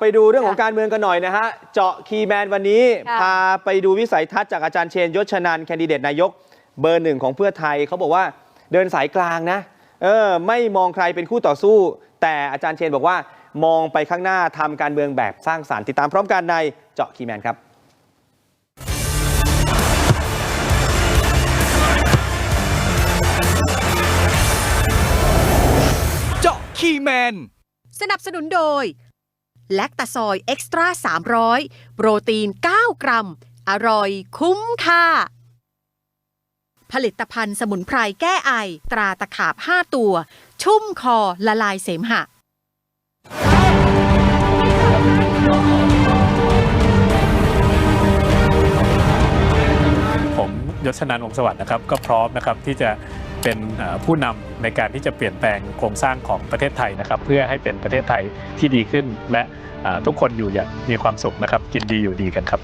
ไปดูเรื่องของการเมืองกันหน่อยนะฮะ เจาะคีย์แมนวันนี้ค่ะพาไปดูวิสัยทัศน์จากอาจารย์เชนยศชนันแคนดิเดตนายกเบอร์หนึ่งของเพื่อไทยเขาบอกว่าเดินสายกลางนะเออไม่มองใครเป็นคู่ต่อสู้ แต่อาจารย์เชนบอกว่ามองไปข้างหน้าทำการเมืองแบบสร้างสารรค์ติดตามพร้อมกันในเจาะคีย์แมนครับ เจาะคีย์แมนสนับสนุนโดย แลคตาซอยเอ็กซ์ตร้า300 โปรตีน 9 กรัม อร่อยคุ้มค่า ผลิตภัณฑ์สมุนไพรแก้ไอ ตราตะขาบ 5 ตัว ชุ่มคอละลายเสมหะผมยศชนันวงศ์สวัสดิ์นะครับ ก็พร้อมนะครับที่จะ เป็นผู้นำในการที่จะเปลี่ยนแปลงโครงสร้างของประเทศไทยนะครับ เพื่อให้เป็นประเทศไทยที่ดีขึ้น และทุกคนอยู่อย่างมีความสุขนะครับ กินดีอยู่ดีกันครับ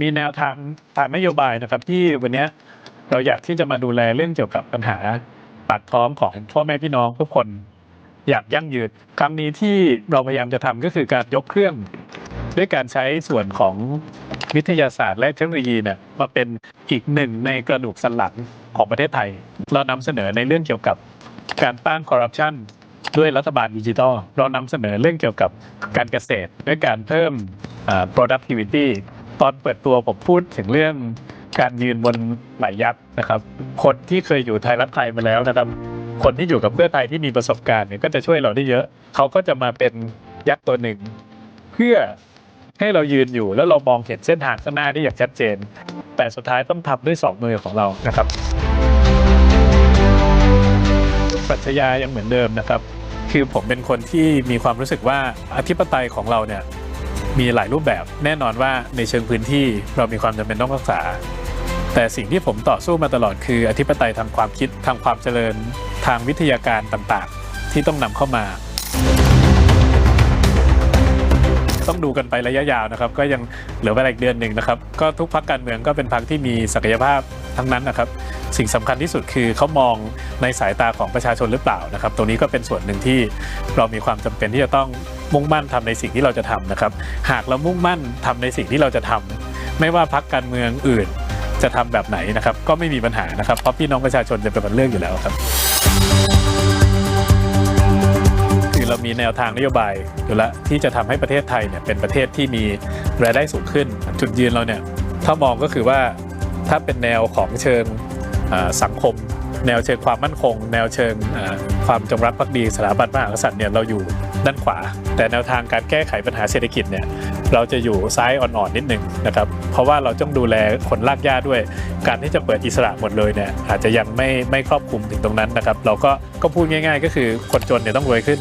มีแนวทางทางนโยบายนะครับที่วันนี้เราอยากที่จะมาดูแลเรื่องเกี่ยวกับปัญหาปากท้องของพ่อแม่พี่น้องทุกคนอย่างยั่งยืนครั้งนี้ที่เราพยายามจะทำก็คือการยกเครื่องด้วยการใช้ส่วนของ วิทยาศาสตร์และเทคโนโลยีเนี่ยมาเป็นอีกหนึ่งในกระดูกสันหลังของประเทศไทย เรานำเสนอในเรื่องเกี่ยวกับการต้านคอร์รัปชันด้วยรัฐบาลดิจิทัล เรานำเสนอเรื่องเกี่ยวกับการเกษตร ด้วยการเพิ่ม productivity ตอนเปิดตัวผมพูดถึงเรื่องการยืนบนไหลยักษ์นะครับ คนที่เคยอยู่ไทยรัฐไทยมาแล้วนะครับ คนที่อยู่กับเพื่อไทยที่มีประสบการณ์เนี่ยก็จะช่วยเราได้เยอะ เขาก็จะมาเป็นยักษ์ตัวหนึ่ง เพื่อ ให้เรายืนอยู่แล้วเรามองเห็นเส้นทางข้างหน้าได้อย่างชัดเจน แต่สุดท้ายต้องทำด้วยสองมือของเรานะครับปรัชญายังเหมือนเดิมนะครับ คือผมเป็นคนที่มีความรู้สึกว่าอธิปไตยของเราเนี่ยมีหลายรูปแบบแน่นอนว่าในเชิงพื้นที่เรามีความจำเป็นต้องรักษา แต่สิ่งที่ผมต่อสู้มาตลอดคืออธิปไตยทางความคิดทางความเจริญทางวิทยาการต่างๆ ที่ต้องนำเข้ามา ต้องดูกันไประยะยาวนะครับ ก็ยังเหลือเวลาอีกเดือนหนึ่งนะครับ ก็ทุกพักการเมืองก็เป็นพักที่มีศักยภาพทั้งนั้นนะครับ สิ่งสำคัญที่สุดคือเขามองในสายตาของประชาชนหรือเปล่านะครับ ตรงนี้ก็เป็นส่วนหนึ่งที่เรามีความจำเป็นที่จะต้องมุ่งมั่นทำในสิ่งที่เราจะทำนะครับ หากเรามุ่งมั่นทำในสิ่งที่เราจะทำไม่ว่าพักการเมืองอื่นจะทำแบบไหนนะครับ ก็ไม่มีปัญหานะครับ เพราะพี่น้องประชาชนจะเป็นคนเลือกอยู่แล้วครับ แนวทางนโยบายอยู่แล้วที่จะทำให้ประเทศไทยเนี่ยเป็นประเทศที่มีรายได้สูงขึ้น จุดยืนเราเนี่ยถ้ามองก็คือว่าถ้าเป็นแนวของเชิงสังคม แนวเชิงความมั่นคง แนวเชิงความจงรักภักดีสถาบันพระมหากษัตริย์เนี่ยเราอยู่ด้านขวา แต่แนวทางการแก้ไขปัญหาเศรษฐกิจเนี่ยเราจะอยู่ซ้ายอ่อนๆนิดหนึ่งนะครับ เพราะว่าเราต้องดูแลคนลากย่าด้วย การที่จะเปิดอิสระหมดเลยเนี่ยอาจจะยังไม่ไม่ครอบคลุมถึงตรงนั้นนะครับ เราก็ก็พูดง่าย ๆ ก็คือคนจนเนี่ยต้องรวยขึ้น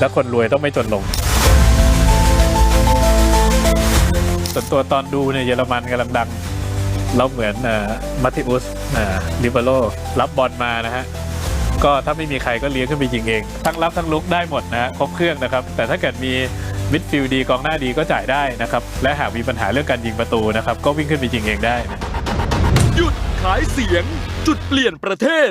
และคนรวยต้องไม่จนลง ส่วนตัวตอนดูเนี่ยเยอรมันกำลังดัง เราเหมือนมัติอุสลิเบโรรับบอลมานะฮะ ก็ถ้าไม่มีใครก็เลี้ยงขึ้นไปยิงเอง ทั้งรับทั้งลุกได้หมดนะฮะครบเครื่องนะครับ แต่ถ้าเกิดมีมิดฟิลด์ดีกองหน้าดีก็จ่ายได้นะครับ และหากมีปัญหาเรื่องการยิงประตูนะครับ ก็วิ่งขึ้นไปยิงเองได้นะหยุดขายเสียงจุดเปลี่ยนประเทศ